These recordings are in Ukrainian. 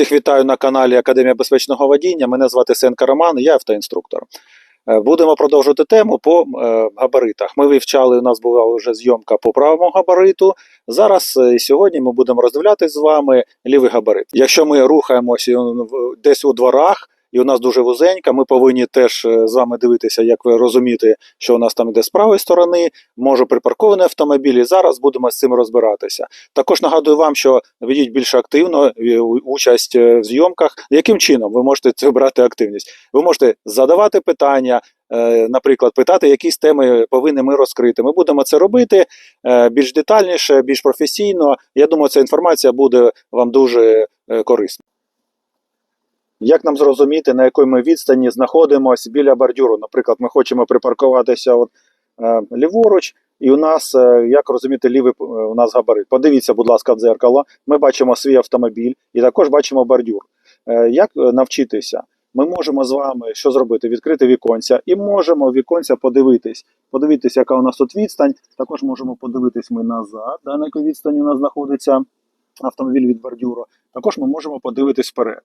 Всіх вітаю на каналі Академія безпечного водіння. Мене звати Сенка Роман, я автоінструктор. Е, Будемо продовжувати тему по е, габаритах. Ми вивчали, у нас була вже зйомка по правому габариту. Зараз е, і сьогодні ми будемо роздивлятися з вами лівий габарит. Якщо ми рухаємося десь у дворах, і у нас дуже вузенька, ми повинні теж е, з вами дивитися, як ви розумієте, що у нас там іде з правої сторони, може припаркований автомобіль, і зараз будемо з цим розбиратися. Також нагадую вам, що ведіть більш активно е, участь е, в зйомках. Яким чином ви можете це брати активність? Ви можете задавати питання, наприклад, питати, якісь теми повинні ми розкрити. Ми будемо це робити більш детальніше, більш професійно. Я думаю, ця інформація буде вам дуже корисна. Як нам зрозуміти, на якій ми відстані знаходимося біля бордюру? Наприклад, ми хочемо припаркуватися от, е, ліворуч, і у нас, е, як розуміти, лівий е, у нас габарит. Подивіться, будь ласка, в дзеркало. Ми бачимо свій автомобіль і також бачимо бордюр. Е, Як навчитися? Ми можемо з вами що зробити? Відкрити віконця і можемо віконця подивитись. Подивитись, яка у нас тут відстань. Також можемо подивитись ми назад, на якій відстані у нас знаходиться автомобіль від бордюру. Також ми можемо подивитись вперед.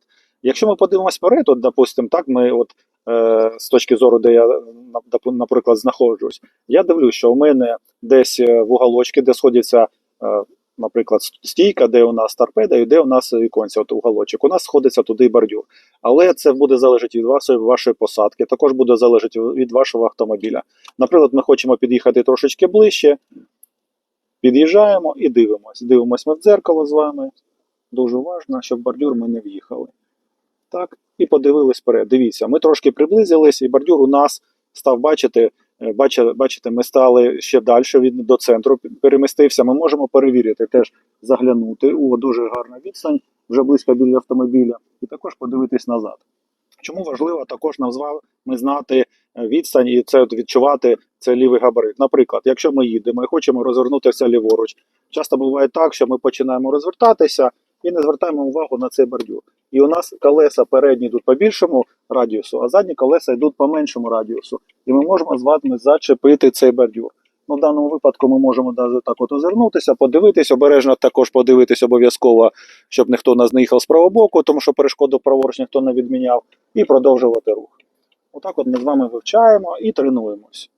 Якщо ми подивимось вперед, от, допустимо, так, ми от е, з точки зору, де я, наприклад, знаходжусь, я дивлюсь, що у мене десь е, в уголочки, де сходяться, е, наприклад, стійка, де у нас торпеда і де у нас віконця, от уголочок. У нас сходиться туди бордюр. Але це буде залежати від вашої, вашої посадки, також буде залежати від вашого автомобіля. Наприклад, ми хочемо під'їхати трошечки ближче, під'їжджаємо і дивимось. Дивимось ми в дзеркало з вами. Дуже уважно, щоб бордюр ми не в'їхали. Так, і подивились вперед. Дивіться, ми трошки приблизились, і бордюр у нас став бачити. е, Бачите, ми стали ще далі від до центру, перемістився. Ми можемо перевірити, теж заглянути. О, дуже гарна відстань, вже близько біля автомобіля, і також подивитись назад. Чому важливо також нам з вами знати е, відстань і це відчувати це лівий габарит. Наприклад, якщо ми їдемо і хочемо розвернутися ліворуч, часто буває так, що ми починаємо розвертатися і не звертаємо увагу на цей бордюр. І у нас колеса передні йдуть по більшому радіусу, а задні колеса йдуть по меншому радіусу. І ми можемо з вами зачепити цей бордюр. Ну, в даному випадку ми можемо так от озирнутися, подивитись, обережно також подивитись обов'язково, щоб ніхто нас не їхав з правого боку, тому що перешкоду праворуч ніхто не відміняв, і продовжувати рух. Отак от ми з вами вивчаємо і тренуємось.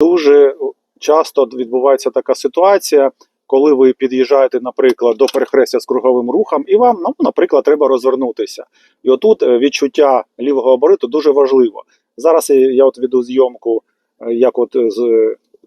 Дуже часто відбувається така ситуація, коли ви під'їжджаєте, наприклад, до перехрестя з круговим рухом, і вам, ну, наприклад, треба розвернутися. І отут е, відчуття лівого габариту дуже важливо. Зараз я- от веду зйомку, е, як от е, з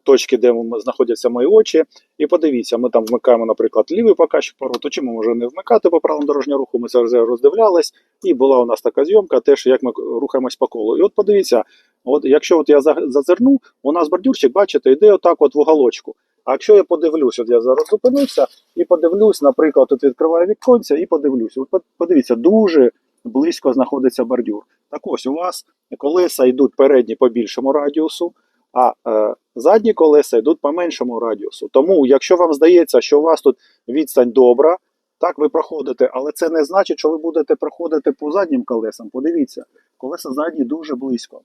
точки, де знаходяться мої очі, і подивіться, ми там вмикаємо, наприклад, лівий показчик повороту, чи ми можемо не вмикати по правилам дорожнього руху, ми це вже роздивлялись, і була у нас така зйомка, теж як ми рухаємось по колу. І от подивіться, от якщо от я за- зазирну, у нас бордюрчик, бачите, йде отак от в уголочку. А якщо я подивлюсь, от я зараз зупинився і подивлюсь, наприклад, тут відкриваю віконця і подивлюсь. От подивіться, дуже близько знаходиться бордюр. Так ось у вас колеса йдуть передні по більшому радіусу, а е, задні колеса йдуть по меншому радіусу. Тому, якщо вам здається, що у вас тут відстань добра, так ви проходите, але це не значить, що ви будете проходити по заднім колесам. Подивіться, колеса задні дуже близько.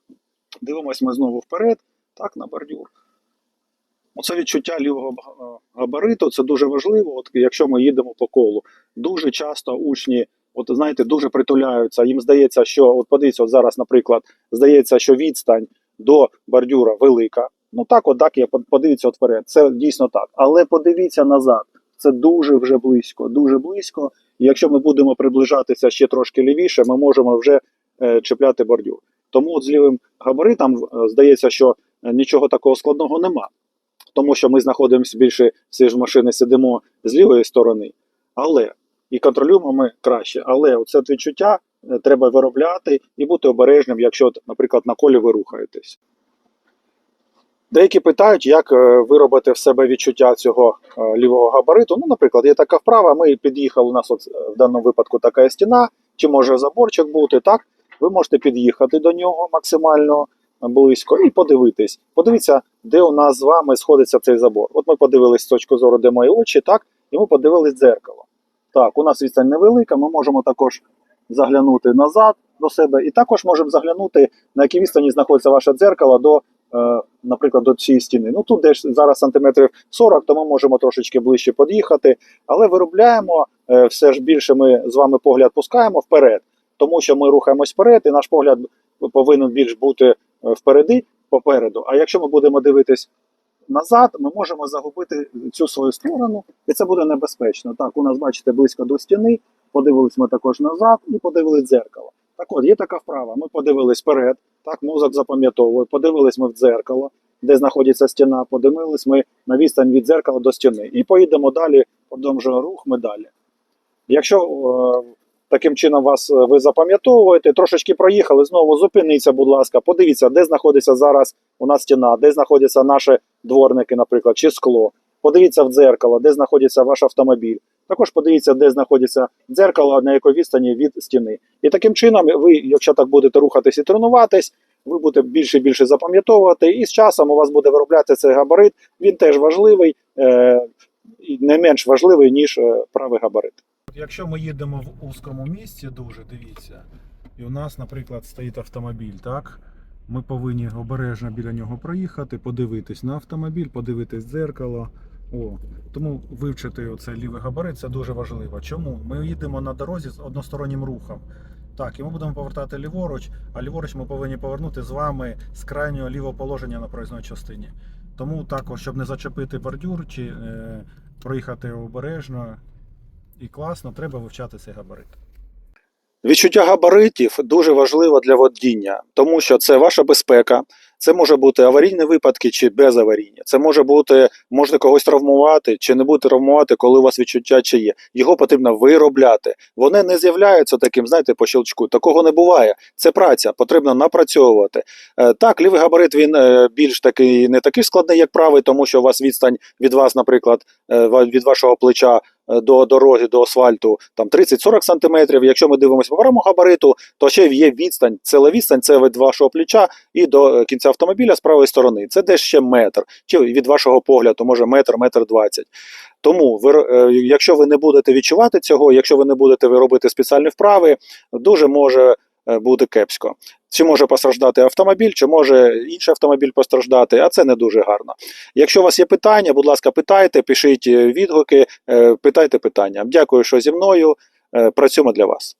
Дивимось ми знову вперед, так, на бордюр. Оце відчуття лівого габариту, це дуже важливо, от якщо ми їдемо по колу. Дуже часто учні, от знаєте, дуже притуляються. Їм здається, що от подивіться, от зараз, наприклад, здається, що відстань до бордюра велика. Ну так, от я под- подивіться от вперед. Це дійсно так. Але подивіться назад. Це дуже вже близько, дуже близько. І якщо ми будемо приближатися ще трошки лівіше, ми можемо вже е, чіпляти бордюр. Тому от з лівим габаритом е, здається, що е, нічого такого складного нема тому що ми знаходимося більше всі ж машини сидимо з лівої сторони, але і контролюємо ми краще. Але от відчуття е, треба виробляти і бути обережним, якщо, наприклад, на колі ви рухаєтесь. Деякі питають, як е, виробити в себе відчуття цього е, лівого габариту. Ну, наприклад, є така вправа, ми під'їхали, у нас от, в даному випадку така стіна, чи може заборчик бути, так? Ви можете під'їхати до нього максимально близько і подивитись. Подивіться, де у нас з вами сходиться цей забор. От ми подивились з точки зору, де мої очі, так, і ми подивились дзеркало. Так, у нас відстань невелика, ми можемо також заглянути назад до себе, і також можемо заглянути, на якій відстані знаходиться ваше дзеркало до, е, наприклад, до цієї стіни. Ну тут десь зараз сантиметрів 40, то ми можемо трошечки ближче під'їхати, але виробляємо е, все ж більше ми з вами погляд пускаємо вперед, тому що ми рухаємось вперед, і наш погляд повинен більш бути е, впереди, попереду. А якщо ми будемо дивитись назад, ми можемо загубити цю свою сторону, і це буде небезпечно. Так, у нас, бачите, близько до стіни, подивились ми також назад і подивились дзеркало. Так от, є така вправа. Ми подивились вперед, так, мозок запам'ятовує, подивились ми в дзеркало, де знаходиться стіна, подивились ми на відстань від дзеркала до стіни. І поїдемо далі, продовжуємо рух, ми далі. Якщо е, таким чином вас е, ви запам'ятовуєте, трошечки проїхали, знову зупиніться, будь ласка, подивіться, де знаходиться зараз у нас стіна, де знаходяться наші дворники, наприклад, чи скло. Подивіться в дзеркало, де знаходиться ваш автомобіль. Також подивіться, де знаходиться дзеркало, на якій відстані від стіни. І таким чином, ви, якщо так будете рухатись і тренуватись, ви будете більше і більше запам'ятовувати, і з часом у вас буде виробляти цей габарит. Він теж важливий, е, не менш важливий, ніж е, правий габарит. Якщо ми їдемо в узкому місці, дуже дивіться, і у нас, наприклад, стоїть автомобіль, так? Ми повинні обережно біля нього проїхати, подивитись на автомобіль, подивитись дзеркало. О, тому вивчити оцей лівий габарит це дуже важливо. Чому? Ми їдемо на дорозі з одностороннім рухом. Так, і ми будемо повертати ліворуч, а ліворуч ми повинні повернути з вами з крайнього лівого положення на проїзній частині. Тому також, щоб не зачепити бордюр чи е, проїхати обережно і класно, треба вивчати цей габарит. Відчуття габаритів дуже важливо для водіння, тому що це ваша безпека. Це може бути аварійні випадки чи безаварійні. Це може бути, можна когось травмувати чи не бути травмувати, коли у вас відчуття чи є. Його потрібно виробляти. Вони не з'являються таким, знаєте, по щелчку. Такого не буває. Це праця, потрібно напрацьовувати. Е, Так, лівий габарит він е, більш такий, не такий складний, як правий, тому що у вас відстань від вас, наприклад, е, від вашого плеча до дороги, до асфальту там 30-40 сантиметрів. Якщо ми дивимося по правому габариту, то ще є відстань. Ціла відстань це від вашого плеча і до е, кінця автомобіля з правої сторони. Це десь ще метр, чи від вашого погляду, може метр, метр двадцять. Тому ви, е, якщо ви не будете відчувати цього, якщо ви не будете робити спеціальні вправи, дуже може е, бути кепсько. Чи може постраждати автомобіль, чи може інший автомобіль постраждати, а це не дуже гарно. Якщо у вас є питання, будь ласка, питайте, пишіть е, відгуки, е, питайте питання. Дякую, що зі мною. Е, Працюємо для вас.